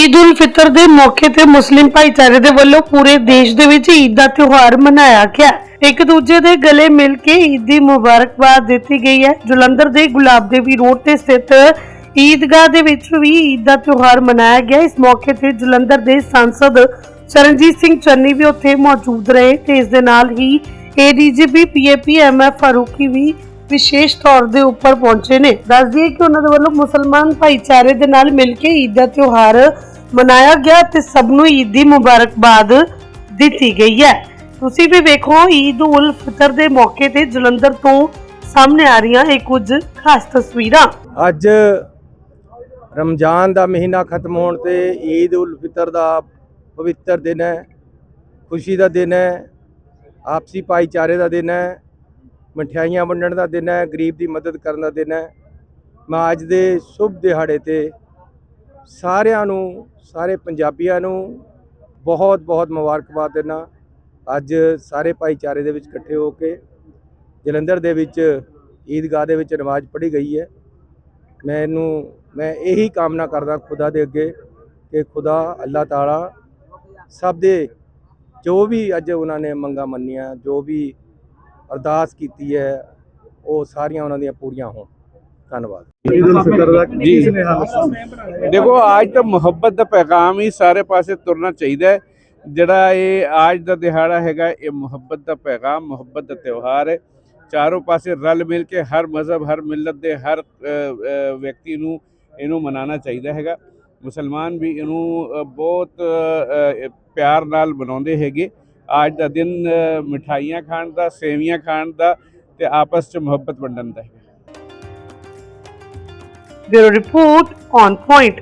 ਈਦ ਉਲ ਫਿਤਰ ਦੇ ਮੌਕੇ ਤੇ ਮੁਸਲਿਮ ਭਾਈਚਾਰੇ ਦੇ ਵੱਲੋਂ ਪੂਰੇ ਦੇਸ਼ ਦੇ ਵਿੱਚ ਈਦ ਦਾ ਤਿਉਹਾਰ ਮਨਾਇਆ ਗਿਆ। ਇੱਕ ਦੂਜੇ ਦੇ ਗਲੇ ਮਿਲ ਕੇ ਈਦ ਦੀ ਮੁਬਾਰਕਬਾਦ ਦਿੱਤੀ ਗਈ ਹੈ। ਜਲੰਧਰ ਦੇ ਗੁਲਾਬ ਦੇਵੀ ਰੋਡ ਤੇ ਸਥਿਤ ਈਦਗਾਹ ਦੇ ਵਿੱਚ ਵੀ ਈਦ ਦਾ ਤਿਉਹਾਰ ਮਨਾਇਆ ਗਿਆ। ਇਸ ਮੌਕੇ ਤੇ ਜਲੰਧਰ ਦੇ ਸੰਸਦ ਚਰਨਜੀਤ ਸਿੰਘ ਚੰਨੀ ਵੀ ਉੱਥੇ ਮੌਜੂਦ ਰਹੇ ਤੇ ਇਸ ਦੇ ਨਾਲ ਹੀ ਏਡੀਜੀਪੀ ਪੀਏਪੀ ਐਮਐਫ ਫਾਰੂਕੀ ਵੀ ਵਿਸ਼ੇਸ਼ ਤੌਰ ਦੇ ਉੱਪਰ ਪਹੁੰਚੇ ਨੇ। ਦੱਸ ਦਈਏ ਕਿ ਉਹਨਾਂ ਦੇ ਵੱਲੋਂ ਮੁਸਲਮਾਨ ਭਾਈਚਾਰੇ ਦੇ ਨਾਲ ਮਿਲ ਕੇ ਈਦ ਦਾ ਤਿਉਹਾਰ ਮਨਾਇਆ ਗਿਆ ਤੇ ਸਭ ਨੂੰ ਈਦ ਦੀ ਮੁਬਾਰਕਬਾਦ ਦਿੱਤੀ ਗਈ ਹੈ। ਤੁਸੀਂ ਵੀ ਵੇਖੋ, ਈਦ ਉਲ ਫਿਤਰ ਦੇ ਮੌਕੇ ਤੇ ਜਲੰਧਰ ਤੋਂ ਸਾਹਮਣੇ ਆ ਰਹੀਆਂ ਇਹ ਕੁਝ ਖਾਸ ਤਸਵੀਰਾਂ। ਅੱਜ ਰਮਜ਼ਾਨ ਦਾ ਮਹੀਨਾ ਖਤਮ ਹੋਣ ਤੇ ਈਦ ਉਲ ਫਿਤਰ ਦਾ ਪਵਿੱਤਰ ਦਿਨ ਹੈ, ਖੁਸ਼ੀ ਦਾ ਦਿਨ ਹੈ, ਆਪਸੀ ਭਾਈਚਾਰੇ ਦਾ ਦਿਨ ਹੈ, ਮਠਿਆਈਆਂ ਵੰਡਣ ਦਾ ਦਿਨ ਹੈ, ਗਰੀਬ ਦੀ ਮਦਦ ਕਰਨ ਦਾ ਦਿਨ ਹੈ। ਮੈਂ ਅੱਜ ਦੇ ਸ਼ੁਭ ਦਿਹਾੜੇ ਤੇ ਸਾਰਿਆਂ ਨੂੰ, ਸਾਰੇ ਪੰਜਾਬੀਆਂ ਨੂੰ ਬਹੁਤ ਬਹੁਤ ਮੁਬਾਰਕਬਾਦ ਦਿੰਦਾ। ਅੱਜ ਸਾਰੇ ਭਾਈਚਾਰੇ ਦੇ ਵਿੱਚ ਇਕੱਠੇ ਹੋ ਕੇ ਜਲੰਧਰ ਦੇ ਵਿੱਚ ਈਦਗਾਹ ਦੇ ਵਿੱਚ ਨਮਾਜ਼ ਪੜ੍ਹੀ ਗਈ ਹੈ। ਮੈਨੂੰ ਮੈਂ ਇਹੀ ਕਾਮਨਾ ਕਰਦਾ ਖੁਦਾ ਦੇ ਅੱਗੇ ਕਿ ਖੁਦਾ ਅੱਲਾਹ ਤਾਲਾ ਸਭ ਦੇ ਜੋ ਵੀ ਅੱਜ ਉਹਨਾਂ ਨੇ ਮੰਗਾਂ ਮੰਨੀਆਂ, ਜੋ ਵੀ ਅਰਦਾਸ ਕੀਤੀ ਹੈ, ਉਹ ਸਾਰੀਆਂ ਉਹਨਾਂ ਦੀਆਂ ਪੂਰੀਆਂ ਹੋਣ। ਧੰਨਵਾਦ। ਸੁਨੇਹਾ ਦੇਖੋ ਅੱਜ ਤਾਂ ਮੁਹੱਬਤ ਦਾ ਪੈਗਾਮ ਹੀ ਸਾਰੇ ਪਾਸੇ ਤੁਰਨਾ ਚਾਹੀਦਾ ਹੈ। ਜਿਹੜਾ ਇਹ ਅੱਜ ਦਾ ਦਿਹਾੜਾ ਹੈਗਾ ਇਹ ਮੁਹੱਬਤ ਦਾ ਪੈਗਾਮ ਮੁਹੱਬਤ ਦਾ ਤਿਉਹਾਰ ਹੈ। ਚਾਰੋਂ ਪਾਸੇ ਰਲ ਮਿਲ ਕੇ ਹਰ ਮਜ਼ਹਬ ਹਰ ਮਿਲਤ ਦੇ ਹਰ ਵਿਅਕਤੀ ਨੂੰ ਇਹਨੂੰ ਮਨਾਉਣਾ ਚਾਹੀਦਾ ਹੈਗਾ। ਮੁਸਲਮਾਨ ਵੀ ਇਹਨੂੰ ਬਹੁਤ ਪਿਆਰ ਨਾਲ ਮਨਾਉਂਦੇ ਹੈਗੇ। ਅੱਜ ਦਾ ਦਿਨ ਮਿਠਾਈਆਂ ਖਾਣ ਦਾ ਸੇਵੀਆਂ ਖਾਣ ਦਾ ਤੇ ਆਪਸ 'ਚ ਮੁਹੱਬਤ ਵੰਡਣ ਦਾ ਹੈਗਾ। their Report on Point.